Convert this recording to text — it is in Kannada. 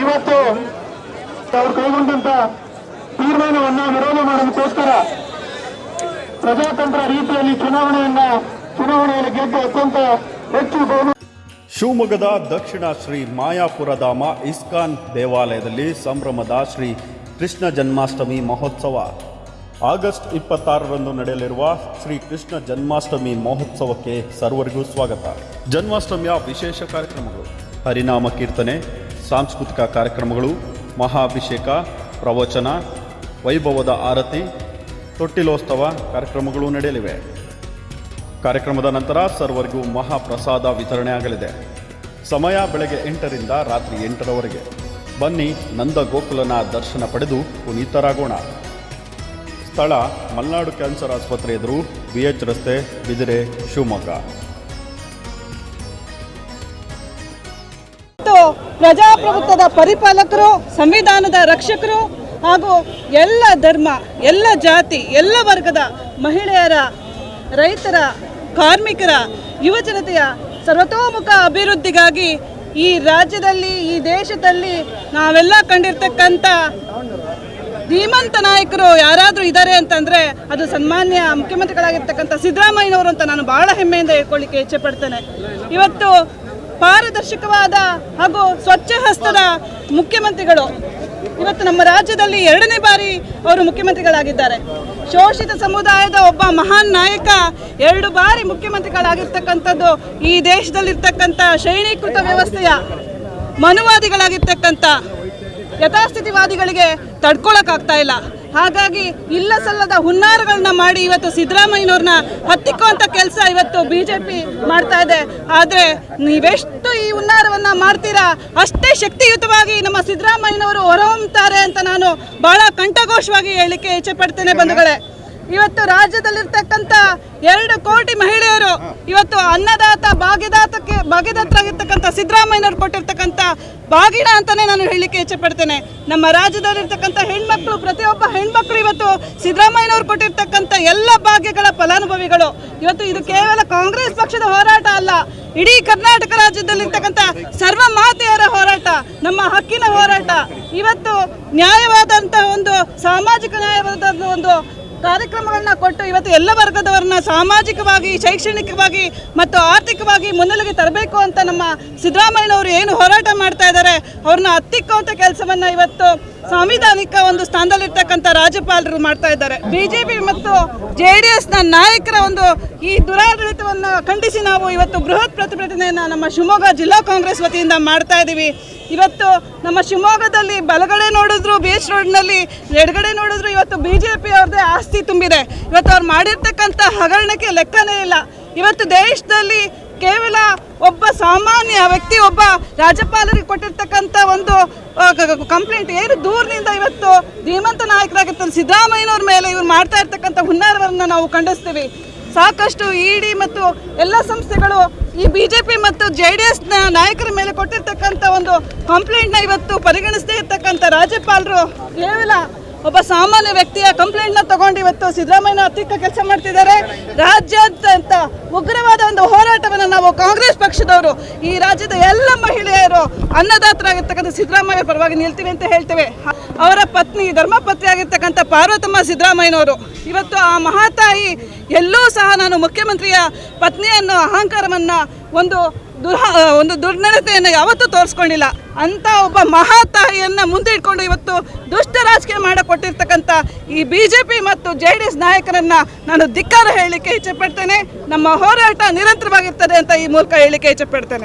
ಇವತ್ತು ಅವರು ಕೈಗೊಂಡಂತ ತೀರ್ಮಾನವನ್ನ ವಿರೋಧ ಮಾಡೋದಕ್ಕೋಸ್ಕರ ಪ್ರಜಾತಂತ್ರ ರೀತಿಯಲ್ಲಿ ಚುನಾವಣೆಯನ್ನ ಚುನಾವಣೆಯಲ್ಲಿ ಗೆದ್ದು ಅತ್ಯಂತ ಹೆಚ್ಚು ಶಿವಮೊಗ್ಗದ ದಕ್ಷಿಣ ಶ್ರೀ ಮಾಯಾಪುರಧಾಮ ಇಸ್ಕಾನ್ ದೇವಾಲಯದಲ್ಲಿ ಸಂಭ್ರಮದ ಶ್ರೀ ಕೃಷ್ಣ ಜನ್ಮಾಷ್ಟಮಿ ಮಹೋತ್ಸವ. ಆಗಸ್ಟ್ ಇಪ್ಪತ್ತಾರರಂದು ನಡೆಯಲಿರುವ ಶ್ರೀ ಕೃಷ್ಣ ಜನ್ಮಾಷ್ಟಮಿ ಮಹೋತ್ಸವಕ್ಕೆ ಸರ್ವರಿಗೂ ಸ್ವಾಗತ. ಜನ್ಮಾಷ್ಟಮಿಯ ವಿಶೇಷ ಕಾರ್ಯಕ್ರಮಗಳು, ಹರಿನಾಮ ಕೀರ್ತನೆ, ಸಾಂಸ್ಕೃತಿಕ ಕಾರ್ಯಕ್ರಮಗಳು, ಮಹಾಭಿಷೇಕ, ಪ್ರವಚನ, ವೈಭವದ ಆರತಿ ತೊಟ್ಟಿಲೋತ್ಸವ ಕಾರ್ಯಕ್ರಮಗಳು ನಡೆಯಲಿವೆ. ಕಾರ್ಯಕ್ರಮದ ನಂತರ ಸರ್ವರಿಗೂ ಮಹಾಪ್ರಸಾದ ವಿತರಣೆ ಆಗಲಿದೆ. ಸಮಯ ಬೆಳಗ್ಗೆ ಎಂಟರಿಂದ ರಾತ್ರಿ ಎಂಟರವರೆಗೆ. ಬನ್ನಿ ನಂದ ಗೋಕುಲನ ದರ್ಶನ ಪಡೆದು ಪುನೀತರಾಗೋಣ. ಸ್ಥಳ ಮಲ್ನಾಡು ಕ್ಯಾನ್ಸರ್ ಆಸ್ಪತ್ರೆ ಎದುರು ಬಿಎಚ್ ರಸ್ತೆ ಬಿದಿರೆ ಶಿವಮೊಗ್ಗ. ಪ್ರಜಾಪ್ರಭುತ್ವದ ಪರಿಪಾಲಕರು, ಸಂವಿಧಾನದ ರಕ್ಷಕರು ಹಾಗೂ ಎಲ್ಲ ಧರ್ಮ, ಎಲ್ಲ ಜಾತಿ, ಎಲ್ಲ ವರ್ಗದ ಮಹಿಳೆಯರ, ರೈತರ, ಕಾರ್ಮಿಕರ ಯುವಜನತೆಯ ಸರ್ವತೋಮುಖ ಅಭಿವೃದ್ಧಿಗಾಗಿ ಈ ರಾಜ್ಯದಲ್ಲಿ, ಈ ದೇಶದಲ್ಲಿ ನಾವೆಲ್ಲ ಕಂಡಿರ್ತಕ್ಕಂಥ ಧೀಮಂತ ನಾಯಕರು ಯಾರಾದರೂ ಇದ್ದಾರೆ ಅಂತಂದರೆ ಅದು ಸನ್ಮಾನ್ಯ ಮುಖ್ಯಮಂತ್ರಿಗಳಾಗಿರ್ತಕ್ಕಂಥ ಸಿದ್ದರಾಮಯ್ಯನವರು ಅಂತ ನಾನು ಬಹಳ ಹೆಮ್ಮೆಯಿಂದ ಹೇಳ್ಕೊಳ್ಳಿಕ್ಕೆ ಇಚ್ಛೆ ಪಡ್ತೇನೆ. ಇವತ್ತು ಪಾರದರ್ಶಕವಾದ ಹಾಗೂ ಸ್ವಚ್ಛ ಹಸ್ತದ ಮುಖ್ಯಮಂತ್ರಿಗಳು ಇವತ್ತು ನಮ್ಮ ರಾಜ್ಯದಲ್ಲಿ ಎರಡನೇ ಬಾರಿ ಅವರು ಮುಖ್ಯಮಂತ್ರಿಗಳಾಗಿದ್ದಾರೆ. ಶೋಷಿತ ಸಮುದಾಯದ ಒಬ್ಬ ಮಹಾನ್ ನಾಯಕ ಎರಡು ಬಾರಿ ಮುಖ್ಯಮಂತ್ರಿಗಳಾಗಿರ್ತಕ್ಕಂಥದ್ದು ಈ ದೇಶದಲ್ಲಿರ್ತಕ್ಕಂಥ ಶ್ರೇಣೀಕೃತ ವ್ಯವಸ್ಥೆಯ ಮನುವಾದಿಗಳಾಗಿರ್ತಕ್ಕಂಥ ಯಥಾಸ್ಥಿತಿವಾದಿಗಳಿಗೆ ತಡ್ಕೊಳಕ್ಕಾಗ್ತಾ ಇಲ್ಲ. ಹಾಗಾಗಿ ಇಲ್ಲ ಸಲ್ಲದ ಹುನ್ನಾರಗಳನ್ನ ಮಾಡಿ ಇವತ್ತು ಸಿದ್ದರಾಮಯ್ಯನವ್ರನ್ನ ಹತ್ತಿಕ್ಕುವಂತ ಕೆಲಸ ಇವತ್ತು ಬಿಜೆಪಿ ಮಾಡ್ತಾ ಇದೆ. ಆದ್ರೆ ನೀವೆಷ್ಟು ಈ ಹುನ್ನಾರವನ್ನ ಮಾಡ್ತೀರಾ? ಅಷ್ಟೇ ಶಕ್ತಿಯುತವಾಗಿ ನಮ್ಮ ಸಿದ್ದರಾಮಯ್ಯನವರು ಹೊರಹೊಮ್ಮುತ್ತಾರೆ ಅಂತ ನಾನು ಬಹಳ ಕಂಠಘೋಷವಾಗಿ ಹೇಳಲಿಕ್ಕೆ ಇಚ್ಛೆ ಪಡ್ತೇನೆ ಬಂಧುಗಳೇ. ಇವತ್ತು ರಾಜ್ಯದಲ್ಲಿರ್ತಕ್ಕಂಥ ಎರಡು ಕೋಟಿ ಮಹಿಳೆಯರು ಇವತ್ತು ಅನ್ನದಾತ ಭಾಗ್ಯದಾತಕ್ಕೆ ಭಾಗ್ಯದಾತರಾಗಿರ್ತಕ್ಕಂಥ ಸಿದ್ದರಾಮಯ್ಯನವರು ಕೊಟ್ಟಿರ್ತಕ್ಕಂಥ ಬಾಗಿನ ಅಂತಾನೆ ನಾನು ಹೇಳಲಿಕ್ಕೆ ಇಚ್ಛೆ ಪಡ್ತೇನೆ. ನಮ್ಮ ರಾಜ್ಯದಲ್ಲಿರ್ತಕ್ಕಂಥ ಹೆಣ್ಮಕ್ಳು ಪ್ರತಿಯೊಬ್ಬ ಹೆಣ್ಮಕ್ಳು ಇವತ್ತು ಸಿದ್ದರಾಮಯ್ಯನವರು ಕೊಟ್ಟಿರ್ತಕ್ಕಂಥ ಎಲ್ಲ ಭಾಗ್ಯಗಳ ಫಲಾನುಭವಿಗಳು. ಇವತ್ತು ಇದು ಕೇವಲ ಕಾಂಗ್ರೆಸ್ ಪಕ್ಷದ ಹೋರಾಟ ಅಲ್ಲ ಇಡೀ ಕರ್ನಾಟಕ ರಾಜ್ಯದಲ್ಲಿರ್ತಕ್ಕಂಥ ಸರ್ವ ಮಾತೆಯರ ಹೋರಾಟ ನಮ್ಮ ಹಕ್ಕಿನ ಹೋರಾಟ. ಇವತ್ತು ನ್ಯಾಯವಾದಂತಹ ಒಂದು ಸಾಮಾಜಿಕ ನ್ಯಾಯವಾದ ಒಂದು ಕಾರ್ಯಕ್ರಮಗಳನ್ನ ಕೊಟ್ಟು ಇವತ್ತು ಎಲ್ಲ ವರ್ಗದವರನ್ನ ಸಾಮಾಜಿಕವಾಗಿ, ಶೈಕ್ಷಣಿಕವಾಗಿ ಮತ್ತು ಆರ್ಥಿಕವಾಗಿ ಮುನ್ನೆಲೆಗೆ ತರಬೇಕು ಅಂತ ನಮ್ಮ ಸಿದ್ದರಾಮಯ್ಯನವರು ಏನು ಹೋರಾಟ ಮಾಡ್ತಾ ಇದ್ದಾರೆ, ಅವ್ರನ್ನ ಹತ್ತಿಕ್ಕುವಂಥ ಕೆಲಸವನ್ನ ಇವತ್ತು ಸಾಂವಿಧಾನಿಕ ಒಂದು ಸ್ಥಾನದಲ್ಲಿರ್ತಕ್ಕಂಥ ರಾಜ್ಯಪಾಲರು ಮಾಡ್ತಾ ಇದ್ದಾರೆ. ಬಿಜೆಪಿ ಮತ್ತು ಜೆ ಡಿ ಎಸ್ನ ನಾಯಕರ ಒಂದು ಈ ದುರಾಡಳಿತವನ್ನು ಖಂಡಿಸಿ ನಾವು ಇವತ್ತು ಬೃಹತ್ ಪ್ರತಿಭಟನೆಯನ್ನು ನಮ್ಮ ಶಿವಮೊಗ್ಗ ಜಿಲ್ಲಾ ಕಾಂಗ್ರೆಸ್ ವತಿಯಿಂದ ಮಾಡ್ತಾ ಇದ್ದೀವಿ ಇವತ್ತು ನಮ್ಮ ಶಿವಮೊಗ್ಗದಲ್ಲಿ ಬಲಗಡೆ ನೋಡಿದ್ರು, ಬೀಚ್ ರೋಡ್ನಲ್ಲಿ ಎಡಗಡೆ ನೋಡಿದ್ರು, ಇವತ್ತು ಬಿ ಜೆ ಪಿ ಅವ್ರದ್ದೇ ಆಸ್ತಿ ತುಂಬಿದೆ. ಇವತ್ತು ಅವ್ರು ಮಾಡಿರ್ತಕ್ಕಂಥ ಹಗರಣಕ್ಕೆ ಲೆಕ್ಕನೇ ಇಲ್ಲ. ಇವತ್ತು ದೇಶದಲ್ಲಿ ಕೇವಲ ಒಬ್ಬ ಸಾಮಾನ್ಯ ವ್ಯಕ್ತಿ, ಒಬ್ಬ ರಾಜ್ಯಪಾಲರಿಗೆ ಕೊಟ್ಟಿರ್ತಕ್ಕಂಥ ಒಂದು ಕಂಪ್ಲೇಂಟ್ ಏನು ದೂರದಿಂದ ಇವತ್ತು ಧೀಮಂತ ನಾಯಕರಾಗಿರ್ತಾರೆ, ಸಿದ್ದರಾಮಯ್ಯನವ್ರ ಮೇಲೆ ಇವ್ರು ಮಾಡ್ತಾ ಇರ್ತಕ್ಕಂಥ ಹುನ್ನಾರವನ್ನು ನಾವು ಖಂಡಿಸ್ತೀವಿ. ಸಾಕಷ್ಟು ಇಡಿ ಮತ್ತು ಎಲ್ಲ ಸಂಸ್ಥೆಗಳು ಈ ಬಿ ಜೆ ಪಿ ಮತ್ತು ಜೆ ಡಿ ಎಸ್ನ ನಾಯಕರ ಮೇಲೆ ಕೊಟ್ಟಿರ್ತಕ್ಕಂಥ ಒಂದು ಕಂಪ್ಲೇಂಟ್ನ ಇವತ್ತು ಪರಿಗಣಿಸದೇ ಇರ್ತಕ್ಕಂಥ ರಾಜ್ಯಪಾಲರು ಕೇವಲ ಒಬ್ಬ ಸಾಮಾನ್ಯ ವ್ಯಕ್ತಿಯ ಕಂಪ್ಲೇಂಟ್ನ ತಗೊಂಡು ಇವತ್ತು ಸಿದ್ದರಾಮಯ್ಯನ ಅತಿಕ್ಕ ಕೆಲಸ ಮಾಡ್ತಿದ್ದಾರೆ. ರಾಜ್ಯಾದ್ಯಂತ ಹೋರಾಟವನ್ನು ನಾವು ಕಾಂಗ್ರೆಸ್ ಪಕ್ಷದವರು, ಈ ರಾಜ್ಯದ ಎಲ್ಲ ಮಹಿಳೆಯರು ಅನ್ನದಾತರಾಗಿರ್ತಕ್ಕಂಥ ಸಿದ್ದರಾಮಯ್ಯ ಪರವಾಗಿ ನಿಲ್ತೀವಿ ಅಂತ ಹೇಳ್ತೇವೆ. ಅವರ ಪತ್ನಿ, ಧರ್ಮಪತ್ನಿ ಆಗಿರ್ತಕ್ಕಂಥ ಪಾರ್ವತಮ್ಮ ಸಿದ್ದರಾಮಯ್ಯನವರು, ಇವತ್ತು ಆ ಮಹಾತಾಯಿ ಎಲ್ಲೂ ಸಹ ನಾನು ಮುಖ್ಯಮಂತ್ರಿಯ ಪತ್ನಿಯನ್ನು, ಅಹಂಕಾರವನ್ನು ಒಂದು ದುರ್ಹ ಒಂದು ದುರ್ನಡತೆಯನ್ನು ಯಾವತ್ತೂ ತೋರಿಸ್ಕೊಂಡಿಲ್ಲ. ಅಂತ ಒಬ್ಬ ಮಹಾತಾಯಿಯನ್ನು ಮುಂದೆ ಇಟ್ಕೊಂಡು ಇವತ್ತು ದುಷ್ಟ ರಾಜಕೀಯ ಮಾಡಿಕೊಟ್ಟಿರ್ತಕ್ಕಂಥ ಈ ಬಿ ಜೆ ಪಿ ಮತ್ತು ಜೆ ಡಿ ಎಸ್ ನಾಯಕರನ್ನು ನಾನು ಧಿಕ್ಕಾರ ಹೇಳಲಿಕ್ಕೆ ಇಚ್ಛೆಪಡ್ತೇನೆ ನಮ್ಮ ಹೋರಾಟ ನಿರಂತರವಾಗಿರ್ತದೆ ಅಂತ ಈ ಮೂಲಕ ಹೇಳಲಿಕ್ಕೆ ಇಚ್ಛೆಪಡ್ತೇನೆ